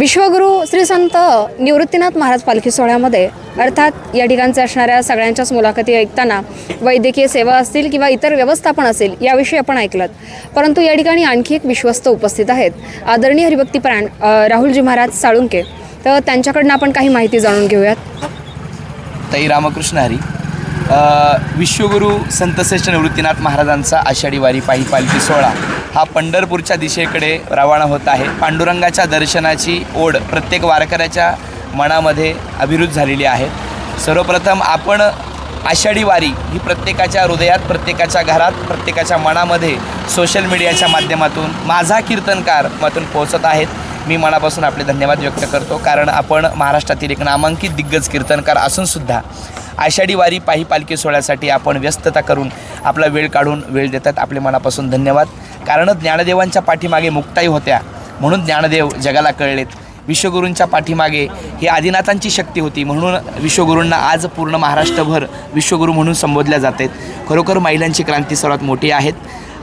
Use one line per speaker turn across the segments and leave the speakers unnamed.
विश्वगुरू श्री संत निवृत्तीनाथ महाराज पालखी सोहळ्यामध्ये अर्थात या ठिकाणच्या असणाऱ्या सगळ्यांच्याच मुलाखती ऐकताना वैद्यकीय सेवा असतील किंवा इतर व्यवस्थापन असेल याविषयी आपण ऐकलं परंतु या ठिकाणी आणखी एक विश्वस्त उपस्थित आहेत. आदरणीय हरिभक्तीप्राण राहुलजी महाराज साळुंके. तर त्यांच्याकडनं आपण काही माहिती जाणून घेऊयात.
ताई रामकृष्ण हरी. अ, विश्वगुरू संतश्रेष्ठ निवृत्तीनाथ महाराजांचा आषाढी वारी पायी पालखी सोहळा हा पंढरपूरच्या दिशेकडे रवाना होत आहे. पांडुरंगाच्या दर्शनाची ओढ प्रत्येक वारकऱ्याच्या मनामध्ये अभिरुच झालेली आहे. सर्वप्रथम आपण आषाढी वारी ही प्रत्येकाच्या हृदयात प्रत्येकाच्या घरात प्रत्येकाच्या मनामध्ये सोशल मीडियाच्या माध्यमातून माझा कीर्तनकार मातून पोहोचत आहेत. मी मनापासून आपले धन्यवाद व्यक्त करतो. कारण आपण महाराष्ट्रातील एक नामांकित दिग्गज कीर्तनकार असूनसुद्धा आषाढी वारी पायी पालखी सोहळ्यासाठी आपण व्यस्तता करून आपला वेळ काढून वेळ देतात. आपले मनापासून धन्यवाद. कारण ज्ञानदेवांच्या पाठीमागे मुक्ताई होत्या म्हणून ज्ञानदेव जगाला कळलेत. विश्वगुरूंच्या पाठीमागे ही आदिनाथांची शक्ती होती म्हणून विश्वगुरूंना आज पूर्ण महाराष्ट्रभर विश्वगुरू म्हणून संबोधल्या जात आहेत खरोखर महिलांची क्रांती सर्वात मोठी आहेत.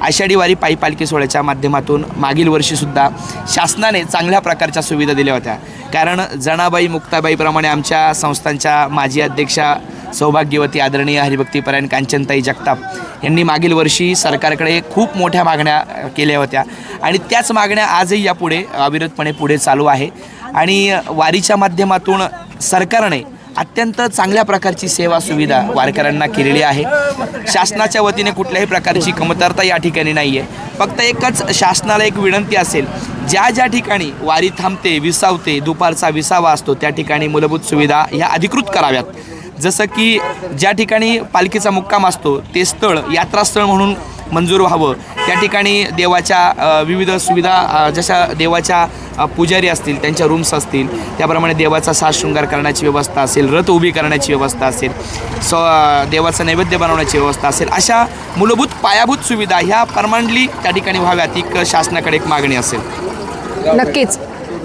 आषाढी वारी पायी पालखी सोहळ्याच्या माध्यमातून मागील वर्षीसुद्धा शासनाने चांगल्या प्रकारच्या सुविधा दिल्या होत्या. कारण जणाबाई मुक्ताबाईप्रमाणे आमच्या संस्थांच्या माजी अध्यक्षा सौभाग्यवती आदरणीय हरिभक्तीपरायण कांचनताई जगताप यांनी मागील वर्षी सरकारकडे खूप मोठ्या मागण्या केल्या होत्या. आणि त्याच मागण्या आजही यापुढे अविरतपणे पुढे चालू आहे. आणि वारीच्या माध्यमातून सरकारने अत्यंत चांगल्या प्रकारची सेवा सुविधा वारकऱ्यांना केलेली आहे. शासनाच्या वतीने कुठल्याही प्रकारची कमतरता या ठिकाणी नाही आहे फक्त एकच शासनाला एक विनंती असेल. ज्या ज्या ठिकाणी वारी थांबते विसावते दुपारचा विसावा असतो त्या ठिकाणी मूलभूत सुविधा ह्या अधिकृत कराव्यात. जसं की ज्या ठिकाणी पालखीचा मुक्काम असतो ते स्थळ यात्रास्थळ म्हणून मंजूर व्हावं. त्या ठिकाणी देवाच्या विविध सुविधा जशा देवाच्या पुजारी असतील त्यांच्या रूम्स असतील त्याप्रमाणे देवाचा साज शृंगार करण्याची व्यवस्था असेल रथ उभी करण्याची व्यवस्था असेल स देवाचं नैवेद्य बनवण्याची व्यवस्था असेल अशा मूलभूत पायाभूत सुविधा ह्या परमानंटली त्या ठिकाणी व्हाव्यात ही शासनाकडे एक मागणी असेल.
नक्कीच.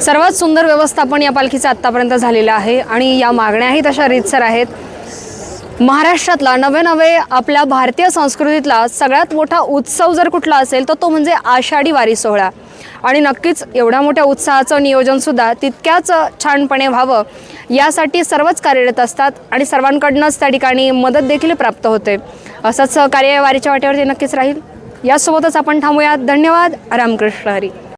सर्वात सुंदर व्यवस्थापन या पालखीचं आत्तापर्यंत झालेलं आहे आणि या मागण्याही तशा रीतसर आहेत. महाराष्ट्रातला नवे नवे आपल्या भारतीय संस्कृतीतला सगळ्यात मोठा उत्सव जर कुठला असेल तर तो म्हणजे आषाढी वारी सोहळा. आणि नक्कीच एवढ्या मोठ्या उत्साहाचं नियोजनसुद्धा तितक्याच छानपणे व्हावं यासाठी सर्वच कार्यरत असतात आणि सर्वांकडनंच त्या ठिकाणी मदत देखील प्राप्त होते. असंच कार्य वारीच्या वाटेवरती नक्कीच राहील. यासोबतच आपण थांबूयात. धन्यवाद. रामकृष्ण हरी.